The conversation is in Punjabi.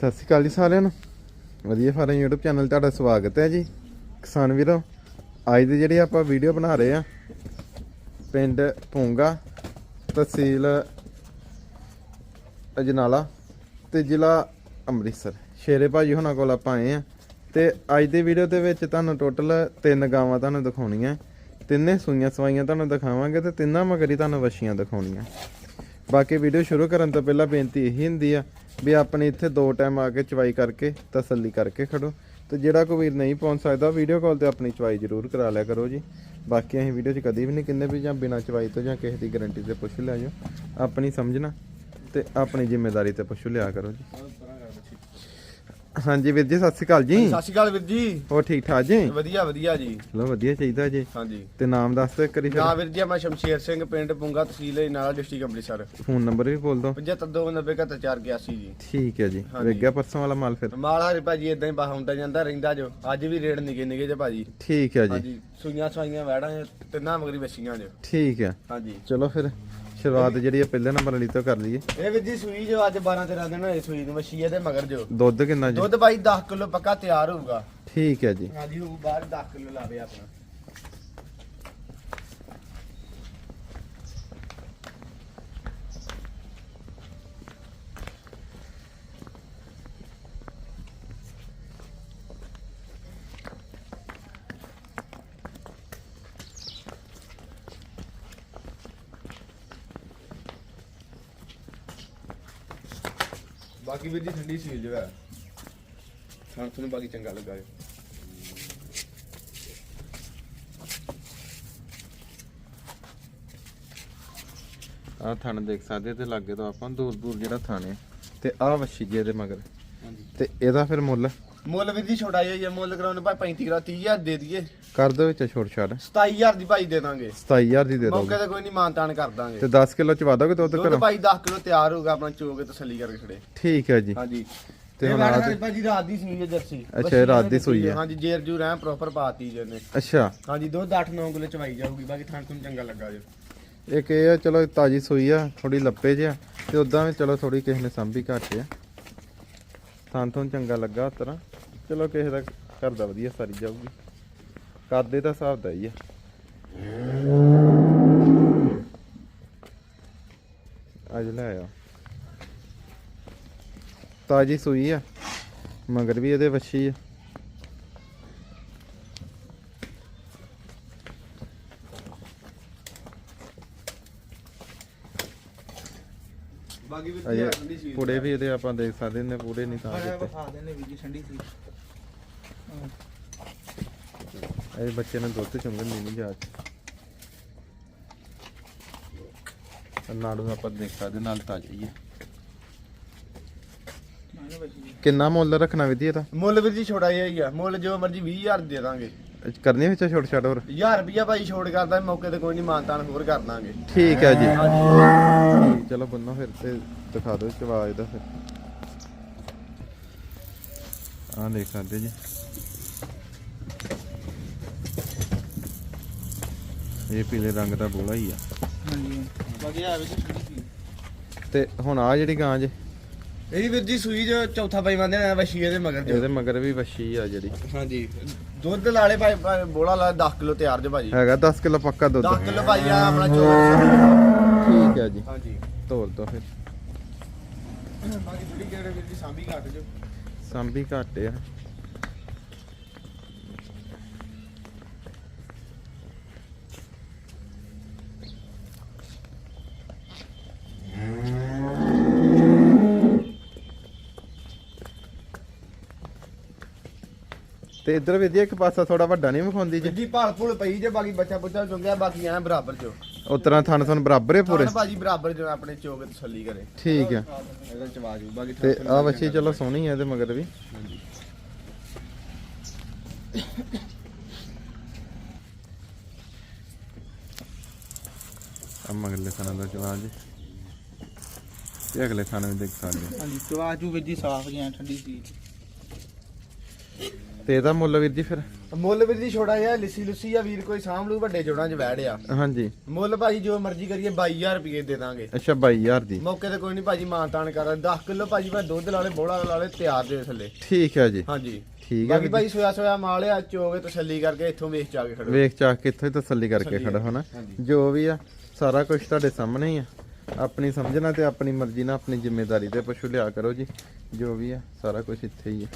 ਸਤਿ ਸ਼੍ਰੀ ਅਕਾਲ ਜੀ ਸਾਰਿਆਂ ਨੂੰ। ਵਧੀਆ ਫਾਰਮ YouTube ਚੈਨਲ ਤੁਹਾਡਾ ਸਵਾਗਤ ਹੈ ਜੀ। ਕਿਸਾਨ ਵੀਰੋ, ਅੱਜ ਦੀ ਜਿਹੜੀ ਆਪਾਂ ਵੀਡੀਓ ਬਣਾ ਰਹੇ ਆ ਪਿੰਡ ਪੂੰਗਾ ਤਹਿਸੀਲ ਅਜਨਾਲਾ ਤੇ ਜ਼ਿਲ੍ਹਾ ਅੰਮ੍ਰਿਤਸਰ। ਸ਼ੇਰੇ ਭਾਜੀ ਹੁਣਾਂ ਕੋਲ ਆਪਾਂ ਆਏ ਆ ਤੇ ਅੱਜ ਦੀ ਵੀਡੀਓ ਦੇ ਵਿੱਚ ਤੁਹਾਨੂੰ ਟੋਟਲ ਤਿੰਨ ਗਾਵਾਂ ਤੁਹਾਨੂੰ ਦਿਖਾਉਣੀਆਂ। ਤਿੰਨੇ ਸੂਈਆਂ ਸਵਾਈਆਂ ਤੁਹਾਨੂੰ ਦਿਖਾਵਾਂਗੇ ਤੇ ਤਿੰਨਾਂ ਮਗਰੀ ਤੁਹਾਨੂੰ ਵਛੀਆਂ ਦਿਖਾਉਣੀਆਂ। ਬਾਕੀ ਵੀਡੀਓ ਸ਼ੁਰੂ ਕਰਨ ਤੋਂ ਪਹਿਲਾਂ ਬੇਨਤੀ ਇਹੀ ਹੁੰਦੀ ਆ ਵੀ ਆਪਣੇ ਇੱਥੇ ਦੋ ਟਾਈਮ ਆ ਕੇ ਚਵਾਈ ਕਰਕੇ, ਤਸੱਲੀ ਕਰਕੇ ਖੜੋ। ਤੇ ਜਿਹੜਾ ਕੋਈ ਵੀਰ ਨਹੀਂ ਪਹੁੰਚ ਸਕਦਾ ਵੀਡੀਓ ਕਾਲ ਤੇ ਆਪਣੀ ਚਵਾਈ ਜ਼ਰੂਰ ਕਰਾ ਲਿਆ ਕਰੋ ਜੀ। ਬਾਕੀ ਅਸੀਂ ਵੀਡੀਓ 'ਚ ਕਦੀ ਵੀ ਨਹੀਂ ਕਹਿੰਦੇ ਵੀ ਜਾਂ ਬਿਨਾਂ ਚਵਾਈ ਤੋਂ ਜਾਂ ਕਿਸੇ ਦੀ ਗਾਰੰਟੀ ਤੇ ਪੁੱਛ ਲਿਆ ਜੋ ਆਪਣੀ ਸਮਝਣਾ ਤੇ ਆਪਣੀ ਜ਼ਿੰਮੇਵਾਰੀ ਤੇ ਪੁੱਛ ਲਿਆ ਕਰੋ ਜੀ। ਹਾਂਜੀ ਵੀਰ ਜੀ ਸਤਿ ਸ਼੍ਰੀ ਅਕਾਲ ਜੀ। ਸਤਿ ਸ਼੍ਰੀ ਅਕਾਲ ਵੀਰ ਜੀ। ਹੋਰ ਠੀਕ ਠਾਕ ਜੀ? ਵਧੀਆ ਵਧੀਆ ਜੀ। ਚਲੋ ਵਧੀਆ ਚਾਹੀਦਾ ਜੀ। ਹਾਂਜੀ। ਤੇ ਨਾਮ ਦੱਸ ਇੱਕ ਵਾਰੀ ਨਾ ਵੀਰ ਜੀ ਮੈਂ ਸ਼ਮਸ਼ੇਰ ਸਿੰਘ ਪਿੰਡ ਪੁੰਗਾ ਤਹਿਸੀਲ ਨਾਲਾ ਡਿਸਟ੍ਰਿਕਟ ਅੰਮ੍ਰਿਤਸਰ। ਫੋਨ ਨੰਬਰ ਵੀ ਬੋਲ ਦਿਓ। 75297481 ਜੀ। ਠੀਕ ਹੈ ਜੀ। ਹਾਂਜੀ। ਵੇਖ ਗਿਆ ਪਰਸੋਂ ਵਾਲਾ ਮਾਲ ਫਿਰ। ਮਾਲ ਹਰੇ ਭਾਜੀ ਇਦਾਂ ਹੀ ਬਾਹ ਹੁੰਦਾ ਜਾਂਦਾ ਰਹਿੰਦਾ ਜੋ। ਅੱਜ ਵੀ ਰੇਡ ਨਿਗੇ ਨਿਗੇ ਜੇ ਭਾਜੀ। ਠੀਕ ਹੈ ਜੀ। ਹਾਂਜੀ ਸੂਈਆਂ ਸਵਾਈਆਂ ਵੈੜਾਂ ਤਿੰਨਾਂ ਮਗਰੀ ਬੱਚੀਆਂ ਜੋ। ਠੀਕ ਹੈ। ਹਾਂਜੀ। ਚਲੋ ਫਿਰ। ਸ਼ੁਰੂਆਤ ਜਿਹੜੀ ਆ ਪਹਿਲੇ ਨੰਬਰ ਵਾਲੀ ਤੋਂ ਕਰ ਲਈਏ। ਇਹ ਵੀਰ ਜੀ ਸੂਈ ਜੋ ਅੱਜ 12 13 ਦਿਨ ਹੋਏ ਸੂਈ ਨੂੰ ਮੱਛੀ ਇਹਦੇ ਮਗਰ ਜੋ। ਦੁੱਧ ਕਿੰਨਾ ਜੀ? ਦੁੱਧ ਭਾਈ 10 ਕਿਲੋ ਪੱਕਾ ਤਿਆਰ ਹੋਊਗਾ। ਠੀਕ ਹੈ ਜੀ। ਹਾਂਜੀ ਹੋਊ ਬਾਹਰ 10 ਕਿਲੋ ਲਾਵੇ ਆਪਣਾ। ਬਾਕੀ ਵੀਰ ਜੀ ਠੰਡੀ ਸੀਲ ਜੋ ਹੈ। ਤੁਹਾਨੂੰ ਬਾਕੀ ਚੰਗਾ ਲੱਗਾ ਹੈ ਆਹ ਥਣ ਦੇਖ ਸਕਦੇ ਤੇ ਲਾਗੇ ਤੋਂ ਆਪਾਂ ਦੂਰ ਦੂਰ ਜਿਹੜਾ ਥਣ ਤੇ ਆਹ ਵੱਛੀ ਜੀ ਇਹਦੇ ਮਗਰ। ਹਾਂਜੀ। ਤੇ ਇਹਦਾ ਫਿਰ ਮੁੱਲ? ਮੁੱਲ ਵੀ ਦੀ ਛੋਟਾ ਜਿਹਾ ਹੀ ਆ ਮੁੱਲ ਕਰਾਉਣੇ ਭਾਈ 35 ਕਰਾ 30000 ਦੇ ਦਈਏ। ਕਰ ਦੋ ਵਿੱਚ ਛੋਟ ਛਾੜ 27000 ਦੀ ਭਾਈ ਦੇ ਦਾਂਗੇ। 27000 ਦੀ ਦੇ ਮੌਕੇ ਦੋਗੇ ਤੇ ਕੋਈ ਨਹੀਂ ਮਾਨਤਾਨ ਕਰ ਦਾਂਗੇ। ਤੇ 10 ਕਿਲੋ ਚ ਵਾਦੋਗੇ ਦੁੱਧ ਦੁੱਧ ਘਰੋਂ? ਭਾਈ 10 ਕਿਲੋ ਤਿਆਰ ਹੋਊਗਾ ਆਪਣਾ ਚੋਕੇ ਤਸੱਲੀ ਕਰਕੇ ਖੜੇ। ਠੀਕ ਹੈ ਜੀ। ਹਾਂਜੀ। ਤੇ ਤੇ ਹੁਣ ਹੁਣ ਆਹ ਤੇ- ਭਾਜੀ ਰਾਤ ਦੀ ਸੂਈ ਹੈ ਜਰਸੀ। ਅੱਛਾ, ਰਾਤ ਦੀ ਸੂਈ ਹੈ। ਹਾਂਜੀ ਜੇਰ ਜੂ ਰਹਿ ਪ੍ਰੋਪਰ ਪਾਤੀ ਜਨੇ ਅੱਛਾ। ਹਾਂਜੀ ਦੁੱਧ 8-9 ਕਿਲੋ ਚਵਾਈ ਜਾਊਗੀ ਬਾਕੀ ਥਾਂ ਤੁਹਾਨੂੰ ਚੰਗਾ ਲੱਗਾ ਜੋ। ਇੱਕ ਇਹ ਆ ਚਲੋ ਤਾਜੀ ਸੂਈ ਆ ਥੋੜੀ ਲੱਪੇ ਜਿਹਾ ਤੇ ਉਦਾਂ ਵੀ ਚਲੋ ਥੋੜੀ ਕਿਸੇ ਨੇ ਸੰਭੀ ਘੱਟ ਆ। ਥਾਂ ਤੋਂ ਚੰਗਾ ਲੱਗਾ ਉਸ ਤਰ੍ਹਾਂ। ਚਲੋ ਕਿਸੇ ਦਾ ਘਰ ਦਾ ਵਧੀਆ ਸਾਰੀ ਜਾਊਗੀ। ਕਰਦੇ ਤਾਂ ਹਿਸਾਬ ਦਾ ਹੀ ਆ। ਅੱਜ ਲੈ ਆ ਤਾਜੀ ਸੂਈ ਆ ਮਗਰ ਵੀ ਇਹਦੇ ਵੱਛੀ ਆ। ਬਾਕੀ ਵੀ ਪੁੜੇ ਵੀ ਇਹਦੇ ਆਪਾਂ ਦੇਖ ਸਕਦੇ ਨੇ ਪੂਰੇ ਨਹੀਂ ਤਾਂ ਦਿੱਤੇ। ਵਿਖਾ ਦੇਣੇ ਵੀ ਜੀ ਠੰਡੀ ਸੀ। ਇਹ ਬੱਚੇ ਨੇ ਦੁੱਧ ਚੁੰਗਣ ਨਹੀਂ ਨਹੀਂ ਜਾਚ ਨਾੜੂ ਆਪਾਂ ਦੇਖ ਸਕਦੇ ਨਾਲ ਤਾਜੀ ਹੈ ਮਾਨੇ ਬਚੀ ਕਿੰਨਾ ਮੁੱਲ ਰੱਖਣਾ ਵਿਧੀ ਇਹਦਾ ਮੁੱਲ ਵੀਰ ਜੀ ਜਿਹਾ ਹੀ ਆ। ਮੁੱਲ ਜੋ ਮਰਜ਼ੀ 20000 ਦੇ ਦਾਂਗੇ। ਕਰਨੀ ਵਿੱਚ ਛੋਟ ਛਾਟ ਹੋਰ? 1000 ਰੁਪਿਆ ਭਾਈ ਛੋੜ ਕਰਦਾ ਮੌਕੇ ਤੇ ਕੋਈ ਨਹੀਂ ਮਾਨਤਾਨ ਹੋਰ ਕਰ ਦਾਂਗੇ। ਠੀਕ ਹੈ ਜੀ। ਚਲੋ ਬੰਨੋ ਫਿਰ ਤੇ ਦਿਖਾ ਦਿਓ ਚਵਾ ਇਹਦਾ ਫਿਰ। ਆਹ ਦੇਖ ਸਕਦੇ ਜੀ। ਇਹ ਪੀਲੇ ਰੰਗ ਦਾ ਬੋਲਾ ਹੀ ਆ। ਹਾਂਜੀ ਬਾਕੀ ਆ ਤੇ ਹੁਣ ਆ ਜਿਹੜੀ ਗਾਂ ਜੇ। ਇਹਦੀ ਵੀਰ ਜੀ ਸੂਈ ਜੋ ਚੌਥਾ ਪਾਈ ਮੰਨਦੇ ਨੇ ਵਸ਼ੀ ਇਹਦੇ ਮਗਰ ਜੋ। ਇਹਦੇ ਮਗਰ ਵੀ ਵੱਛੀ ਆ ਜਿਹੜੀ। ਹਾਂਜੀ। ਦੁੱਧ ਲਾਲੇ ਭਾਈ ਭਾਈ ਬੋਲਾ ਲਾ 10 ਕਿਲੋ ਤਿਆਰ ਜੋ ਭਾਜੀ। ਹੈਗਾ 10 ਕਿਲੋ ਪੱਕਾ ਦੁੱਧ। 10 ਕਿਲੋ ਭਾਈ ਆ ਆਪਣਾ ਚੋਰ ਠੀਕ ਹੈ ਜੀ। ਹਾਂਜੀ। ਤੋਰ ਦੋ ਫਿਰ। ਬਾਕੀ ਥੋੜੀ ਕਿਹੜੇ ਵੀਰ ਜੀ ਸਾਂਭੀ ਘੱਟ ਜੋ। ਸੰਭੀ ਘੱਟ ਆ। ਤੇ ਇਧਰ ਵੀ ਦੀ ਇੱਕ ਪਾਸਾ ਥੋੜਾ ਵੱਡਾ ਨਹੀਂ ਵਿਖਾਉਂਦੀ ਜੀ। ਜੀ ਭਾਲ ਭੁਲ ਪਈ ਜੇ ਬਾਕੀ ਬੱਚਾ ਬੁੱਚਾ ਚੁੰਗਿਆ ਬਾਕੀ ਐ ਬਰਾਬਰ ਜੋ ਉਤਰਾ ਥਣ ਥਣ ਬਰਾਬਰ ਹੈ ਪੂਰੇ। ਭਾਜੀ ਬਰਾਬਰ ਜੋ ਆਪਣੇ ਚੋਕ ਤਸੱਲੀ ਕਰੇ। ਠੀਕ ਹੈ ਇਹਦੇ ਚ ਆਵਾਜ਼ ਬਾਕੀ ਤੇ ਆ ਵੱਛੀ ਚਲੋ ਸੋਹਣੀ ਹੈ ਇਹਦੇ ਮਗਰ ਵੀ। ਹਾਂਜੀ। ਆ ਮਗਰਲੇ ਥਾਣਾ ਦਾ ਜਵਾਬ ਜੀ। ਤੇ ਅਗਲੇ ਥਾਣੇ ਵੀ ਦੇਖ ਸਕਦੇ ਹੋ। ਹਾਂਜੀ ਚਵਾਜੂ ਵਿੱਚ ਜੀ ਸਾਫ਼ ਜਿਹਾ ਠੰਡੀ ਸੀ ਤੇ ਇਹਦਾ ਮੁੱਲ ਵੀਰ ਜੀ ਫਿਰ? ਮੁੱਲ ਵੀਰ ਜੀ ਛੋੜਾ ਜਿਹਾ ਲਿੱਸੀ ਲੁੱਸੀ ਆ ਵੀਰ ਕੋਈ ਸਾਂਭ ਲੂ ਵੱਡੇ ਜੋੜਾਂ 'ਚ ਵੈੜ ਆ। ਹਾਂਜੀ। ਮੁੱਲ ਭਾਜੀ ਜੋ ਮਰਜ਼ੀ ਕਰੀਏ 22000 ਰੁਪਏ ਦੇ ਦਾਂਗੇ। ਅੱਛਾ 22000 ਦੀ। ਮੌਕੇ ਤੇ ਕੋਈ ਨਹੀਂ ਭਾਜੀ ਮਾਨਤਾਨ ਕਰ 10 ਕਿਲੋ ਭਾਜੀ ਮੈਂ ਦੁੱਧ ਲਾ ਲੇ ਬੋਲਾ ਲਾ ਲੇ ਤਿਆਰ ਦੇ ਥੱਲੇ। ਠੀਕ ਹੈ ਜੀ। ਹਾਂਜੀ। ਠੀਕ ਹੈ ਬਾਕੀ ਭਾਈ ਸੋਇਆ ਸੋਇਆ ਮਾਲ ਆ ਚੋਗੇ ਤਸੱਲੀ ਕਰਕੇ ਇੱਥੋਂ ਵੇਖ ਜਾ ਕੇ ਖੜੋ। ਵੇਖ ਚਾਕ ਕੇ ਇੱਥੋਂ ਹੀ ਤਸੱਲੀ ਕਰਕੇ ਖੜਾ ਹੋਣਾ ਹਾਂਜੀ। ਜੋ ਵੀ ਆ ਸਾਰਾ ਕੁਝ ਤੁਹਾਡੇ ਸਾਹਮਣੇ ਹੀ ਆ। ਆਪਣੀ ਸਮਝਣਾ ਤੇ ਆਪਣੀ ਮਰਜ਼ੀ ਨਾਲ ਆਪਣੀ ਜ਼ਿੰਮੇਵਾਰੀ ਤੇ ਪਸ਼ੂ ਲਿਆ ਕਰੋ ਜੀ। ਜੋ ਵੀ ਆ ਸਾਰਾ ਕੁਝ ਇੱਥੇ ਹੀ ਆ।